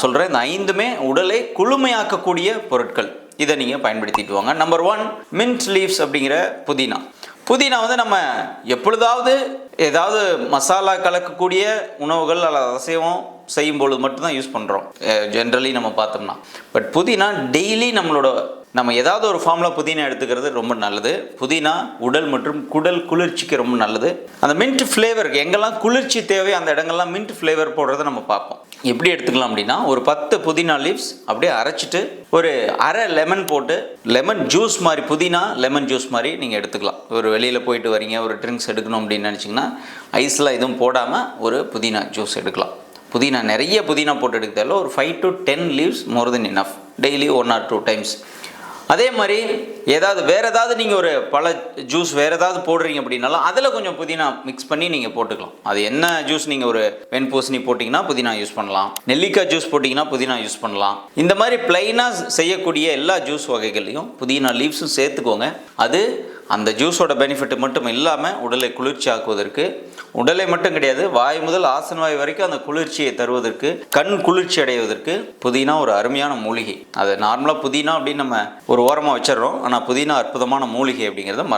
சொல்கிறேன் இந்த ஐந்துமே உடலை குளுமையாக்கக்கூடிய பொருட்கள். இதை நீங்கள் பயன்படுத்திட்டு வாங்க. நம்பர் ஒன் மின்ட் லீவ்ஸ் அப்படிங்கிற புதினா. புதினா வந்து நம்ம எப்பொழுதாவது ஏதாவது மசாலா கலக்கக்கூடிய உணவுகள் அல்லது அசைவம் செய்யும் பொழுது மட்டும்தான் யூஸ் பண்ணுறோம் ஜென்ரலி நம்ம பார்த்தோம்னா. பட் புதினா டெய்லி நம்மளோட நம்ம ஏதாவது ஒரு ஃபார்மில் புதினா எடுத்துக்கிறது ரொம்ப நல்லது. புதினா உடல் மற்றும் குடல் குளிர்ச்சிக்கு ரொம்ப நல்லது. அந்த மின்ட் ஃப்ளேவருக்கு எங்கெல்லாம் குளிர்ச்சி தேவை அந்த இடங்கள்லாம் மின்ட் ஃப்ளேவர் போடுறதை நம்ம பார்ப்போம். எப்படி எடுத்துக்கலாம் அப்படின்னா ஒரு பத்து புதினா லீவ்ஸ் அப்படியே அரைச்சிட்டு ஒரு அரை லெமன் போட்டு லெமன் ஜூஸ் மாதிரி புதினா லெமன் ஜூஸ் மாதிரி நீங்கள் எடுத்துக்கலாம். ஒரு வெளியில் போயிட்டு வரீங்க ஒரு ட்ரிங்க்ஸ் எடுக்கணும் அப்படின்னு நினச்சிங்கன்னா ஐஸில் எதுவும் போடாமல் ஒரு புதினா ஜூஸ் எடுக்கலாம். புதினா நிறைய புதினா போட்டு எடுக்க ஒரு five to ten leaves more then enough daily one or two times அதே மாதிரி ஏதாவது வேறு ஏதாவது நீங்கள் ஒரு பழ ஜூஸ் வேறு ஏதாவது போடுறீங்க அப்படின்னாலும் அதில் கொஞ்சம் புதினா மிக்ஸ் பண்ணி நீங்கள் போட்டுக்கலாம். அது என்ன ஜூஸ் நீங்கள் ஒரு வெண்பூசணி போட்டிங்கன்னா புதினா யூஸ் பண்ணலாம். நெல்லிக்காய் ஜூஸ் போட்டிங்கன்னா புதினா யூஸ் பண்ணலாம். இந்த மாதிரி பிளைனாக செய்யக்கூடிய எல்லா ஜூஸ் வகைகளையும் புதினா லீவ்ஸும் சேர்த்துக்கோங்க. அது அந்த ஜூஸோட பெனிஃபிட் மட்டும் இல்லாமல் உடலை குளிர்ச்சி ஆக்குவதற்கு உடலை மட்டும் கிடையாது வாய் முதல் ஆசன வாய் வரைக்கும் அந்த குளிர்ச்சியை தருவதற்கு கண் குளிர்ச்சி அடைவதற்கு புதினா ஒரு அருமையான மூலிகை. அது நார்மலாக புதினா அப்படின்னு நம்ம ஒரு ஓரமாக வச்சிடறோம். ஆனால் புதினா அற்புதமான மூலிகை அப்படிங்கிறத மறந்து